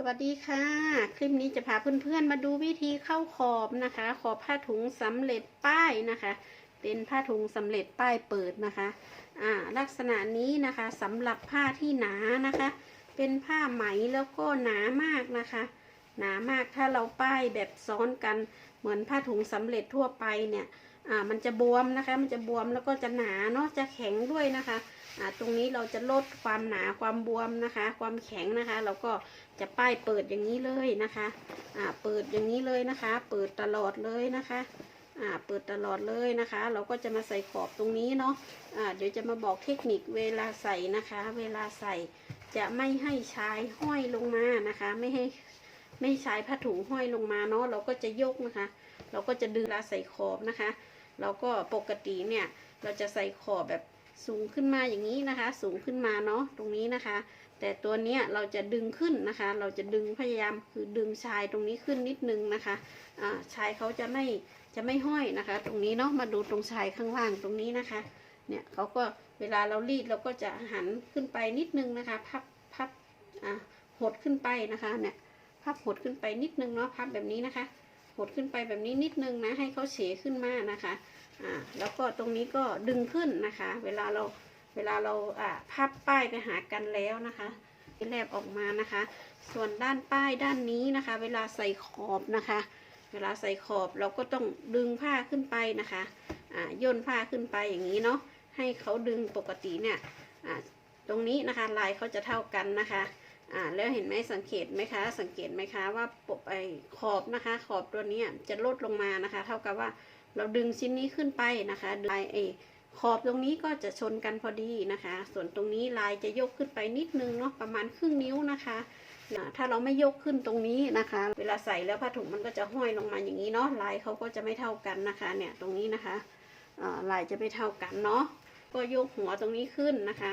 สวัสดีค่ะ คลิปนี้จะพาเพื่อนๆมาดูวิธีเข้าขอบนะคะ ขอบผ้าถุงสำเร็จป้ายนะคะ เป็นผ้าถุงสำเร็จป้ายเปิดนะคะอ่าลักษณะนี้นะคะสำหรับผ้าที่หนานะคะ เป็นผ้าไหมแล้วก็หนามากนะคะ หนามากถ้าเราป้ายแบบซ้อนกันเหมือนผ้าถุงสำเร็จทั่วไปเนี่ย อ่ามันจะบวมนะคะ มันจะบวมแล้วก็จะหนาเนาะจะแข็งด้วยนะคะอ่าตรงนี้เราจะลดความหนาความบวมนะคะ ความแข็งนะคะ เราก็จะป้ายเปิดอย่างนี้เลยนะคะอ่าเปิดอย่างนี้เลยนะคะ เปิดตลอดเลยนะคะอ่าเปิดตลอดเลยนะคะ เราก็จะมาใส่ขอบตรงนี้เนาะอ่าเดี๋ยวจะมาบอกเทคนิคเวลาใส่นะคะ เวลาใส่จะไม่ให้ชายห้อยลงมานะคะ ไม่ให้ไม่ใช้ผ้าถุงห้อยลงมาเนาะเราก็จะยกนะคะ เราก็จะดึงลาใส่ขอบนะคะ เราก็ปกติเนี่ยเราจะใส่ขอบแบบสูงขึ้นมาอย่างนี้นะคะ สูงขึ้นมาเนาะตรงนี้นะคะ แต่ตัวเนี้ยเราจะดึงขึ้นนะคะ เราจะดึงพยายามคือดึงชายตรงนี้ขึ้นนิดนึงนะคะชายเขาจะไม่จะไม่ห้อยนะคะ ตรงนี้เนาะมาดูตรงชายข้างล่างตรงนี้นะคะ เนี่ยเขาก็เวลาเรารีดเราก็จะหันขึ้นไปนิดนึงนะคะ พับพับหดขึ้นไปนะคะเนี่ยพับหดขึ้นไปนิดนึงเนาะพับแบบนี้นะคะ หดขึ้นไปแบบนี้นิดนึงนะให้เขาเฉขึ้นมานะคะอ่าแล้วก็ตรงนี้ก็ดึงขึ้นนะคะ เวลาเราเวลาเราอ่าพับป้ายไปหากันแล้วนะคะแลบออกมานะคะ ส่วนด้านป้ายด้านนี้นะคะ เวลาใส่ขอบนะคะ เวลาใส่ขอบเราก็ต้องดึงผ้าขึ้นไปนะคะอ่าย่นผ้าขึ้นไปอย่างนี้เนาะให้เขาดึงปกติเนี่ยอ่าตรงนี้นะคะลายเขาจะเท่ากันนะคะ อ่าแล้วเห็นไหมสังเกตไหมคะ สังเกตไหมคะว่าปกไอขอบนะคะ ขอบตัวนี้จะลดลงมานะคะ เท่ากับว่าเราดึงชิ้นนี้ขึ้นไปนะคะลายเอขอบตรงนี้ก็จะชนกันพอดีนะคะ ส่วนตรงนี้ลายจะยกขึ้นไปนิดนึงเนาะประมาณครึ่งนิ้วนะคะถ้าเราไม่ยกขึ้นตรงนี้นะคะ เวลาใส่แล้วผ้าถุงมันก็จะห้อยลงมาอย่างนี้เนาะลายเขาก็จะไม่เท่ากันนะคะเนี่ยตรงนี้นะคะลายจะไม่เท่ากันเนาะก็ยกหัวตรงนี้ขึ้นนะคะ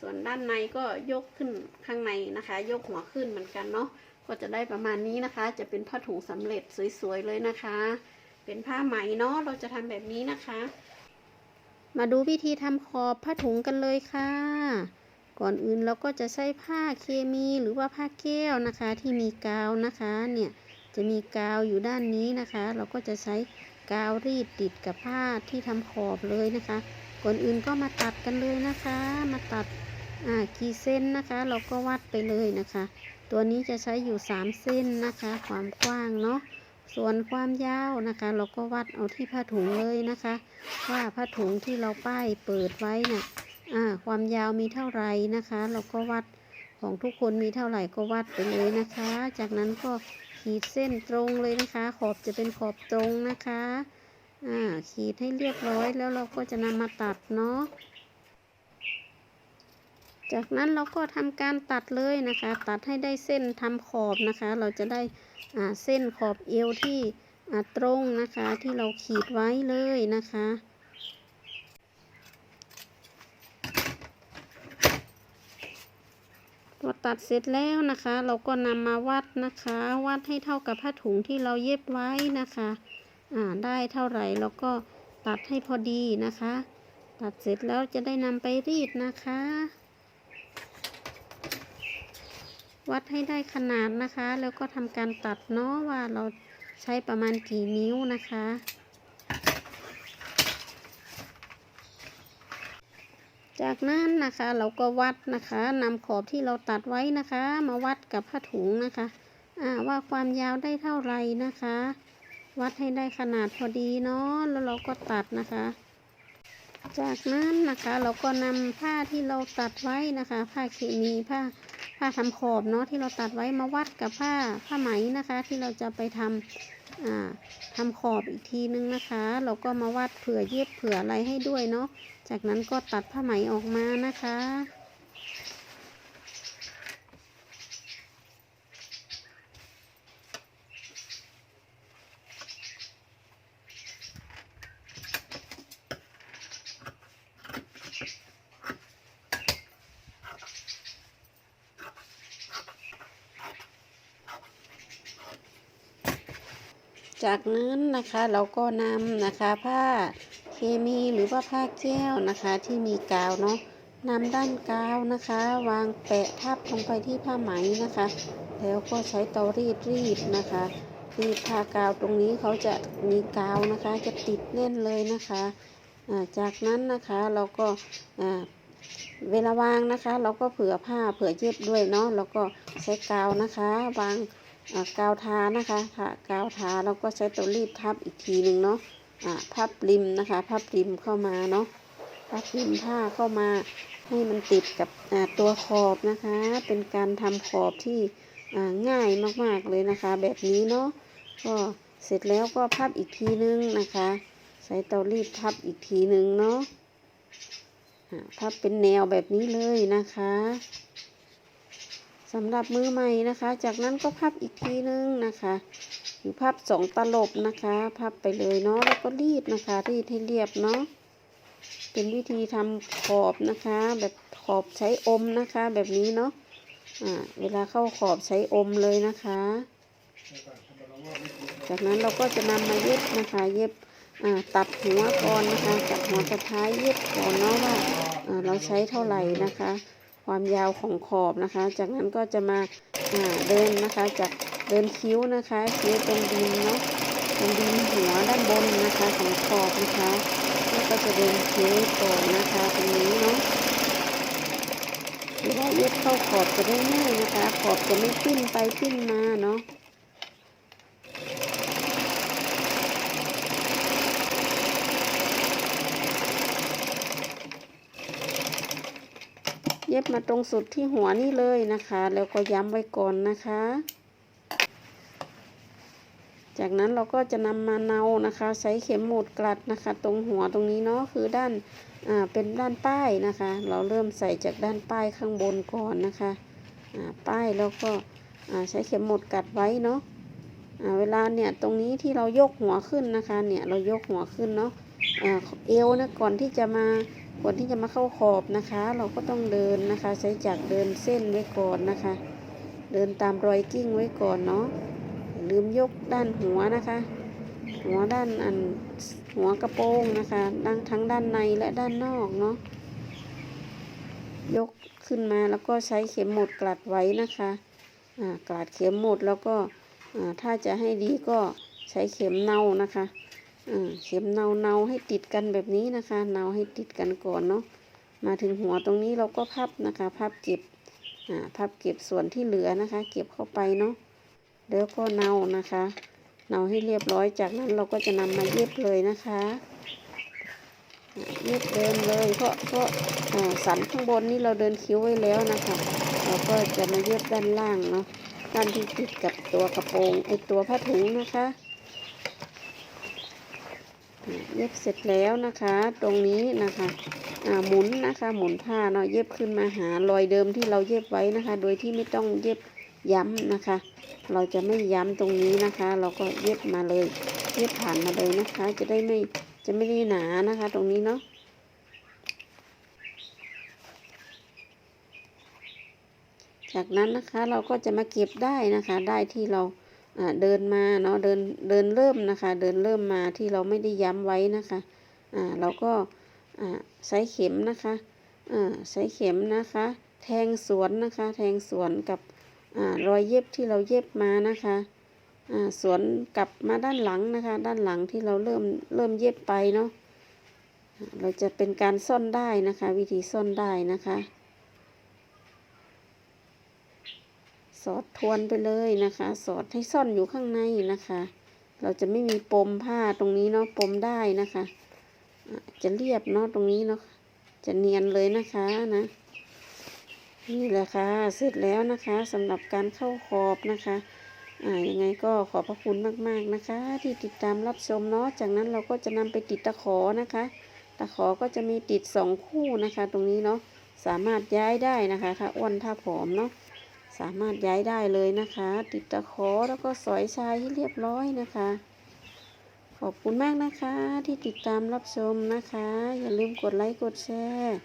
ส่วนด้านในก็ยกขึ้นข้างในนะคะ ยกหัวขึ้นเหมือนกันเนาะก็จะได้ประมาณนี้นะคะ จะเป็นผ้าถุงสำเร็จสวยๆเลยนะคะ เป็นผ้าไหมเนาะเราจะทำแบบนี้นะคะ มาดูวิธีทำขอบผ้าถุงกันเลยค่ะ ก่อนอื่นเราก็จะใช้ผ้าเคมีหรือว่าผ้าแก้วนะคะ ที่มีกาวนะคะเนี่ยจะมีกาวอยู่ด้านนี้นะคะ เราก็จะใช้กาวรีดติดกับผ้าที่ทำขอบเลยนะคะ ก่อนอื่นก็มาตัดกันเลยนะคะ มาตัดอ่ากี่เส้นนะคะ เราก็วัดไปเลยนะคะ ตัวนี้จะใช้อยู่ 3 เส้นนะคะ ความกว้างเนาะส่วนความยาวนะคะ เราก็วัดเอาที่ผ้าถุงเลยนะคะ ว่าผ้าถุงที่เราป้ายเปิดไว้น่ะอ่าความยาวมีเท่าไหร่นะคะ เราก็วัดของทุกคนมีเท่าไหร่ก็วัดไปเลยนะคะ จากนั้นก็ขีดเส้นตรงเลยนะคะ ขอบจะเป็นขอบตรงนะคะ อ่าขีดให้เรียบร้อยแล้วเราก็จะนำมาตัดเนาะจากนั้นเราก็ทำการตัดเลยนะคะ ตัดให้ได้เส้นทำขอบนะคะ เราจะได้อ่าเส้นขอบเอวที่อ่าตรงนะคะที่เราขีดไว้เลยนะคะ พอตัดเสร็จแล้วนะคะ เราก็นำมาวัดนะคะ วัดให้เท่ากับผ้าถุงที่เราเย็บไว้นะคะ ได้เท่าไหร่เราก็ตัดให้พอดีนะคะ ตัดเสร็จแล้วจะได้นำไปรีดนะคะ วัดให้ได้ขนาดนะคะ แล้วก็ทำการตัดเนาะว่าเราใช้ประมาณกี่นิ้วนะคะจากนั้นนะคะเราก็วัดนะคะนำขอบที่เราตัดไว้นะคะ มาวัดกับผ้าถุงนะคะอ่าว่าความยาวได้เท่าไหร่นะคะ วัดให้ได้ขนาดพอดีเนาะแล้วเราก็ตัดนะคะ จากนั้นนะคะเราก็นำผ้าที่เราตัดไว้นะคะ ผ้าเคมีผ้าผ้าทำขอบเนาะที่เราตัดไว้มาวัดกับผ้าผ้าไหมนะคะ ที่เราจะไปทำอ่าทำขอบอีกทีนึงนะคะ เราก็มาวัดเผื่อเย็บเผื่ออะไรให้ด้วยเนาะ จากนั้นก็ตัดผ้าไหมออกมานะคะ จากนั้นนะคะเราก็นำนะคะผ้าเคมีหรือว่าผ้าแก้วนะคะที่มีกาวเนาะนำด้านกาวนะคะ วางแปะทับลงไปที่ผ้าไหมนะคะ แล้วก็ใช้เตารีดรีดนะคะรีดทากาวตรงนี้เขาจะมีกาวนะคะ จะติดแน่นเลยนะคะจากนั้นนะคะเราก็เวลาวางนะคะ เราก็เผื่อผ้าเผื่อเย็บด้วยเนาะแล้วก็ใช้กาวนะคะ วาง กาวทานะคะกาวทาแล้วก็ใช้เตารีดทับอีกทีหนึ่งเนาะพับริมนะคะพับริมเข้ามาเนาะพับริมผ้าเข้ามาให้มันติดกับตัวขอบนะคะ เป็นการทำขอบที่ง่ายมากๆเลยนะคะ แบบนี้เนาะก็เสร็จแล้วก็พับอีกทีนึงนะคะ ใช้เตารีดพับอีกทีนึงเนาะพับเป็นแนวแบบนี้เลยนะคะ สำหรับมือใหม่นะคะ จากนั้นก็พับอีกทีนึงนะคะหรือพับสองตลบนะคะพับไปเลยเนาะแล้วก็รีดนะคะรีดให้เรียบเนาะเป็นวิธีทำขอบนะคะ แบบขอบใช้อมนะคะ แบบนี้เนาะอ่าเวลาเข้าขอบใช้อมเลยนะคะ จากนั้นเราก็จะนำมาเย็บนะคะเย็บอ่าตัดหัวก่อนนะคะตัดหัวกระท้ายเย็บก่อนเนาะว่าอ่าเราใช้เท่าไหร่นะคะ ความยาวของขอบนะคะ จากนั้นก็จะมาาเดินนะคะ จากเดินคิ้วนะคะคิ้วตรงดินเนาะตรงดินหัวด้านบนนะคะของขอบนะคะแล้วก็จะเดินคิ้วต่อนะคะตรงนี้เนาะเวลาเย็บเข้าขอบจะได้ง่ายนะคะ ขอบจะไม่ขึ้นไปขึ้นมาเนาะ ย็บมาตรงสุดที่หัวนี่เลยนะคะ แล้วก็ย้ำไว้ก่อนนะคะ จากนั้นเราก็จะนำมาเนานะคะ ใช้เข็มหมุดกลัดนะคะ ตรงหัวตรงนี้เนาะคือด้านอ่าเป็นด้านป้ายนะคะ เราเริ่มใส่จากด้านป้ายข้างบนก่อนนะคะอ่าป้ายแล้วก็อ่าใช้เข็มหมุดกัดไว้เนาะอ่าเวลาเนี่ยตรงนี้ที่เรายกหัวขึ้นนะคะ เนี่ยเรายกหัวขึ้นเนาะอ่าเอวนะก่อนที่จะมา ก่อนที่จะมาเข้าขอบนะคะ เราก็ต้องเดินนะคะ ใช้จักเดินเส้นไว้ก่อนนะคะ เดินตามรอยกิ้งไว้ก่อนเนาะลืมยกด้านหัวนะคะ หัวด้านอันหัวกระโปรงนะคะด้านทั้งด้านในและด้านนอกเนาะยกขึ้นมาแล้วก็ใช้เข็มหมุดกลัดไว้นะคะกลัดเข็มหมุดแล้วก็ถ้าจะให้ดีก็ใช้เข็มเน่านะคะ เข็มเนาเนาให้ติดกันแบบนี้นะคะเนาให้ติดกันก่อนเนาะมาถึงหัวตรงนี้เราก็พับนะคะพับเก็บพับเก็บส่วนที่เหลือนะคะ เก็บเข้าไปเนาะแล้วก็เนานะคะเนาให้เรียบร้อยจากนั้นเราก็จะนำมาเย็บเลยนะคะเย็บเดินเลยเพราะเพราะสันข้างบนนี่เราเดินคิ้วไว้แล้วนะคะเราก็จะมาเย็บด้านล่างเนาะด้านที่ติดกับตัวกระโปรงไอตัวผ้าถุงนะคะ เย็บเสร็จแล้วนะคะ ตรงนี้นะคะหมุนนะคะหมุนผ้าเนาะเย็บขึ้นมาหารอยเดิมที่เราเย็บไว้นะคะ โดยที่ไม่ต้องเย็บย้ำนะคะ เราจะไม่ย้ำตรงนี้นะคะ เราก็เย็บมาเลย เย็บผ่านมาเลยนะคะ จะได้ไม่จะไม่ได้หนานะคะ ตรงนี้เนาะจากนั้นนะคะเราก็จะมาเก็บได้นะคะ ได้ที่เรา เดินมาเนาะเดินเดินเริ่มนะคะ เดินเริ่มมาที่เราไม่ได้ย้ำไว้นะคะอ่าเราก็อ่าใช้เข็มนะคะอ่าใช้เข็มนะคะ แทงสวนนะคะ แทงสวนกับอ่ารอยเย็บที่เราเย็บมานะคะอ่าสวนกลับมาด้านหลังนะคะ ด้านหลังที่เราเริ่มเริ่มเย็บไปเนาะเราจะเป็นการซ่อนได้นะคะ วิธีซ่อนได้นะคะ สอดทวนไปเลยนะคะ สอดให้ซ่อนอยู่ข้างในนะคะ เราจะไม่มีปมผ้าตรงนี้เนาะปมได้นะคะ จะเรียบเนาะตรงนี้เนาะจะเนียนเลยนะคะนะนี่แหละค่ะเสร็จแล้วนะคะสำหรับการเข้าขอบนะคะอ่ายังไงก็ขอบพระคุณมากๆนะคะ ที่ติดตามรับชมเนาะจากนั้นเราก็จะนำไปติดตะขอนะคะ ตะขอก็จะมีติดสองคู่นะคะ ตรงนี้เนาะสามารถย้ายได้นะคะ ถ้าอ้วนถ้าผอมเนาะ สามารถย้ายได้เลยนะคะ ติดตะขอแล้วก็สอยชายให้เรียบร้อยนะคะ ขอบคุณมากนะคะที่ติดตามรับชมนะคะ อย่าลืมกดไลค์กดแชร์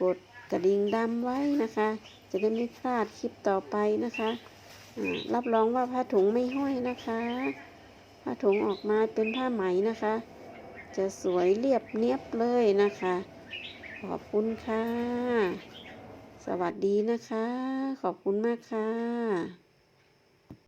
กดกระดิ่งดำไว้นะคะ จะได้ไม่พลาดคลิปต่อไปนะคะอ่ารับรองว่าผ้าถุงไม่ห้อยนะคะ ผ้าถุงออกมาเป็นผ้าไหมนะคะ จะสวยเรียบเนียบเลยนะคะ ขอบคุณค่ะ สวัสดีนะคะ ขอบคุณมากค่ะ